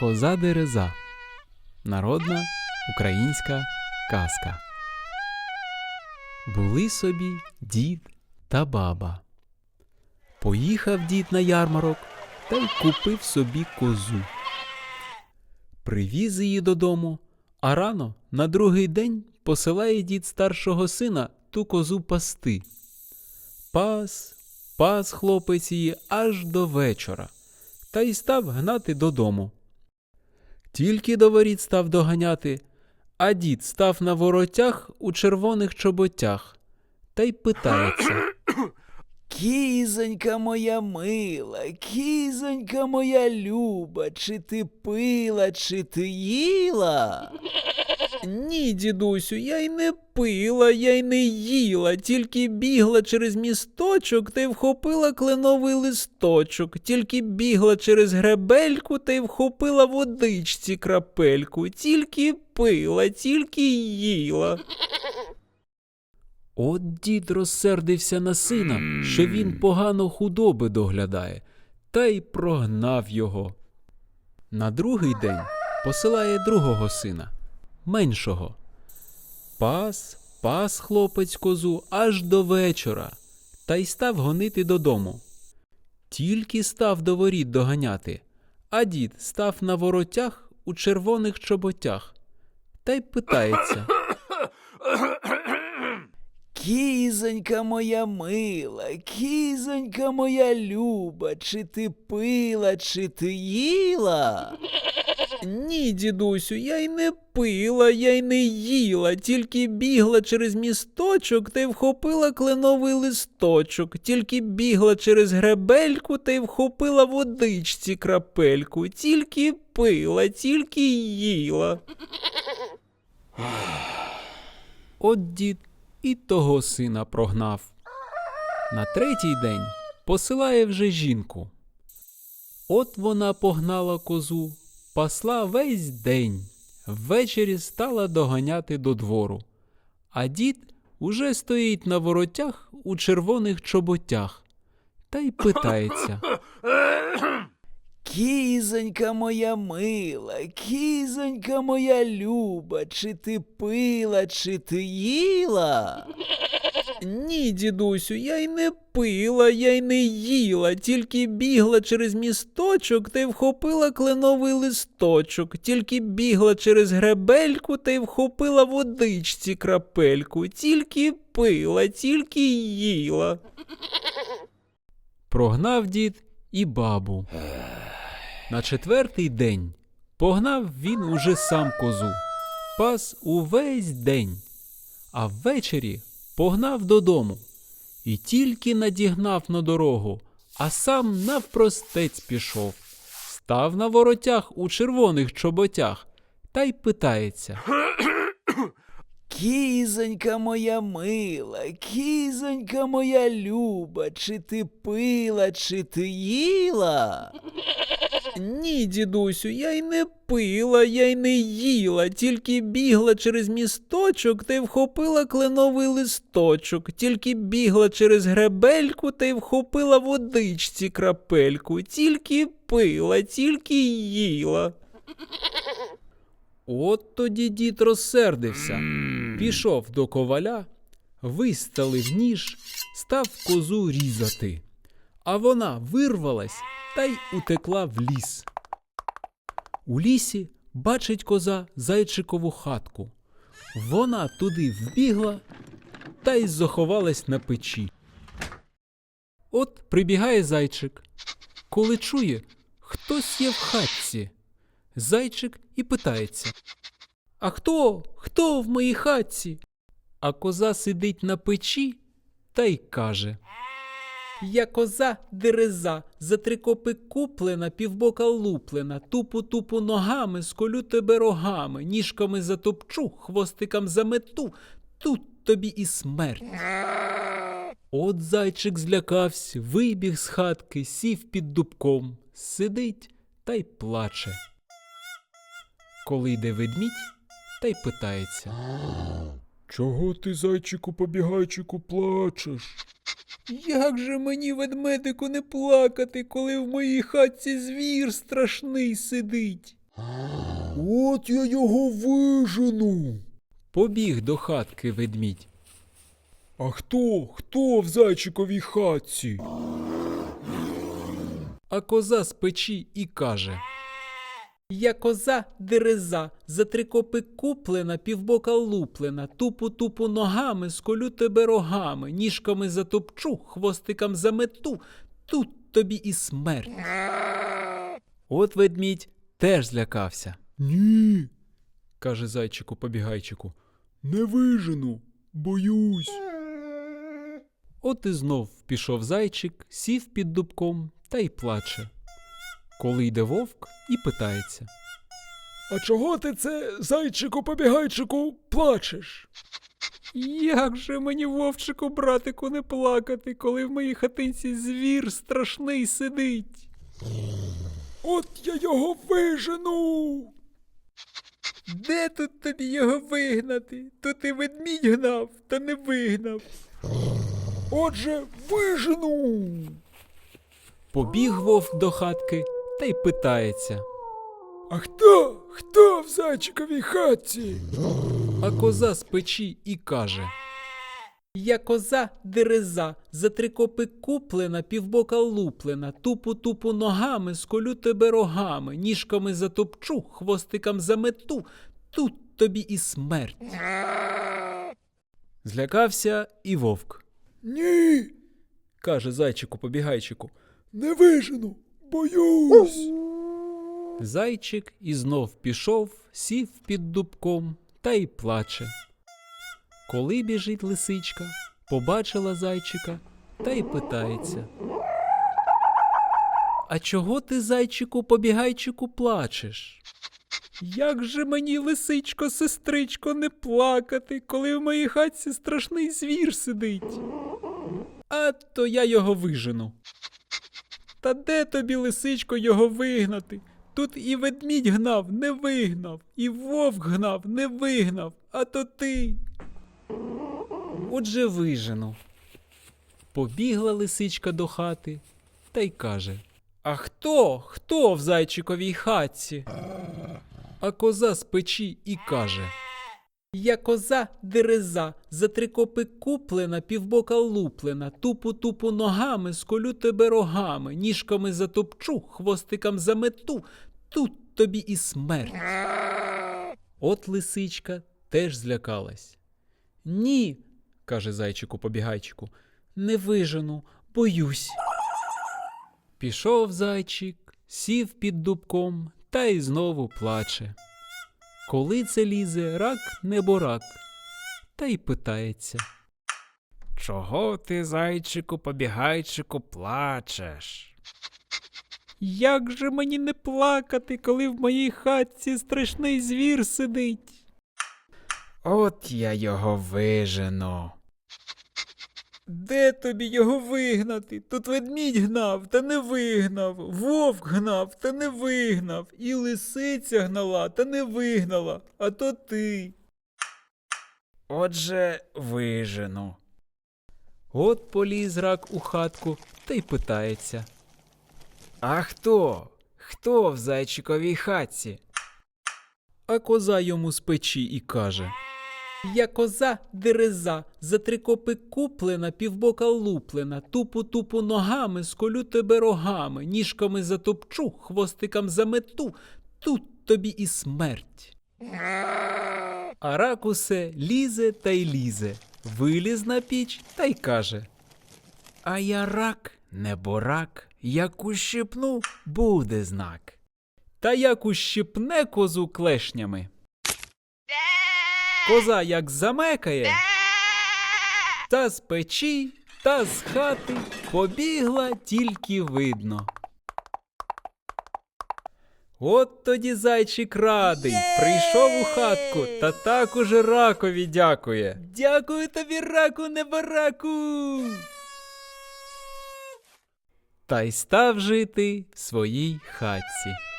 Коза дереза. Народна українська казка. Були собі дід та баба. Поїхав дід на ярмарок та й купив собі козу. Привіз її додому, а рано на другий день посилає дід старшого сина ту козу пасти. Пас, пас хлопець її аж до вечора, та й став гнати додому. Тільки до воріт став доганяти, а дід став на воротях у червоних чоботях та й питається. Кізонька моя мила, кізонька моя люба, чи ти пила, чи ти їла? Ні, дідусю, я й не пила, я й не їла, тільки бігла через місточок та й вхопила кленовий листочок, тільки бігла через гребельку та й вхопила водичці крапельку, тільки пила, тільки їла. От дід розсердився на сина, що він погано худоби доглядає, та й прогнав його. На другий день посилає другого сина, меншого. Пас, пас хлопець козу аж до вечора, та й став гонити додому. Тільки став до воріт доганяти, а дід став на воротях у червоних чоботях, та й питається. Кізонька моя мила, кізонька моя люба, чи ти пила, чи ти їла? Ні, дідусю, я й не пила, я й не їла, тільки бігла через місточок та й вхопила кленовий листочок, тільки бігла через гребельку та й вхопила водичці крапельку, тільки пила, тільки їла. От дід і того сина прогнав. На третій день посилає вже жінку. От вона погнала козу, пасла весь день, ввечері стала доганяти до двору. А дід уже стоїть на воротях у червоних чоботях та й питається. Кізонька моя мила, кізонька моя люба, чи ти пила, чи ти їла? Ні, дідусю, я й не пила, я й не їла, тільки бігла через місточок та й вхопила кленовий листочок, тільки бігла через гребельку та й вхопила водичці крапельку, тільки пила, тільки їла. Прогнав дід і бабу. На четвертий день погнав він уже сам козу, пас увесь день, а ввечері погнав додому і тільки надігнав на дорогу, а сам навпростець пішов, став на воротях у червоних чоботях та й питається. Кізонька моя мила, кізонька моя люба, чи ти пила, чи ти їла? Ні, дідусю, я й не пила, я й не їла, тільки бігла через місточок та й вхопила кленовий листочок, тільки бігла через гребельку та й вхопила водичці крапельку, тільки пила, тільки їла. От тоді дід розсердився, пішов до коваля, виставив ніж, став козу різати. А вона вирвалась та й утекла в ліс. У лісі бачить коза зайчикову хатку. Вона туди вбігла та й заховалась на печі. От прибігає зайчик. Коли чує, хтось є в хатці. Зайчик і питається: А хто? Хто в моїй хатці? А коза сидить на печі та й каже. Я коза дереза, за три копи куплена, півбока луплена, тупу тупу ногами, сколю тебе рогами, ніжками затопчу, хвостикам замету, тут тобі і смерть. От зайчик злякався, вибіг з хатки, сів під дубком, сидить та й плаче. Коли йде ведмідь, та й питається. Чого ти, зайчику побігайчику, плачеш? Як же мені, ведмедику, не плакати, коли в моїй хатці звір страшний сидить? От я його вижену. Побіг до хатки ведмідь. А хто? Хто в зайчиковій хатці? А коза з печі і каже. Я коза дереза, за три копи куплена, півбока луплена, тупу тупу ногами, сколю тебе рогами, ніжками затопчу, хвостикам замету, тут тобі і смерть. От ведмідь теж злякався, Ні, каже зайчику побігайчику. не вижену. Боюсь. От і знов пішов зайчик, сів під дубком та й плаче. Коли йде вовк і питається. А чого ти це, зайчику побігайчику, плачеш? Як же мені, вовчику, братику, не плакати, коли в моїй хатинці звір страшний сидить? От я його вижену. Де тут тобі його вигнати? Тут і ведмідь гнав, та не вигнав. Отже, вижену. Побіг вовк до хатки та й питається. А хто? Хто в зайчиковій хатці? А коза з печі і каже. Я коза дереза, за три копи куплена, півбока луплена, тупу тупу ногами, сколю тебе рогами, ніжками затопчу, хвостикам замету, тут тобі і смерть. Злякався і вовк. Ні, Каже зайчику побігайчику. не вижену. Боюсь. Зайчик і знов пішов, сів під дубком та й плаче. Коли біжить лисичка, побачила зайчика та й питається. А чого ти, зайчику, побігайчику, плачеш? Як же мені, лисичко, сестричко, не плакати, коли в моїй хатці страшний звір сидить? А то я його вижену. Та де тобі, лисичко, його вигнати? Тут і ведмідь гнав, не вигнав, і вовк гнав, не вигнав, а то ти. Отже вижену. Побігла лисичка до хати та й каже: А хто? Хто в зайчиковій хатці? А коза з печі і каже: Я коза дереза, за три копи куплена, півбока луплена, тупу тупу ногами, сколю тебе рогами, ніжками затопчу, хвостикам замету, тут тобі і смерть. От лисичка теж злякалась. Ні, каже зайчику побігайчику, не вижену, боюсь. Пішов зайчик, сів під дубком та й знову плаче. Коли це лізе рак неборак, та й питається. Чого ти, зайчику, побігайчику, плачеш? Як же мені не плакати, коли в моїй хатці страшний звір сидить? От я його вижену. Де тобі його вигнати? Тут ведмідь гнав, та не вигнав, вовк гнав, та не вигнав, і лисиця гнала, та не вигнала, а то ти. Отже, вижену. От поліз рак у хатку та й питається. А хто? Хто в зайчиковій хатці? А коза йому з печі і каже. Я коза дереза, за три копи куплена, півбока луплена, тупу тупу ногами, сколю тебе рогами, ніжками затопчу, хвостикам замету, тут тобі і смерть. А рак усе лізе та й лізе, виліз на піч та й каже. А я рак, не борак, як ущипну, буде знак. Та як ущипне козу клешнями. Коза як замекає, та з печі, та з хати побігла тільки видно. От тоді зайчик радий, прийшов у хатку та так уже ракові дякує. Дякую тобі, раку, небараку. Та й став жити в своїй хатці.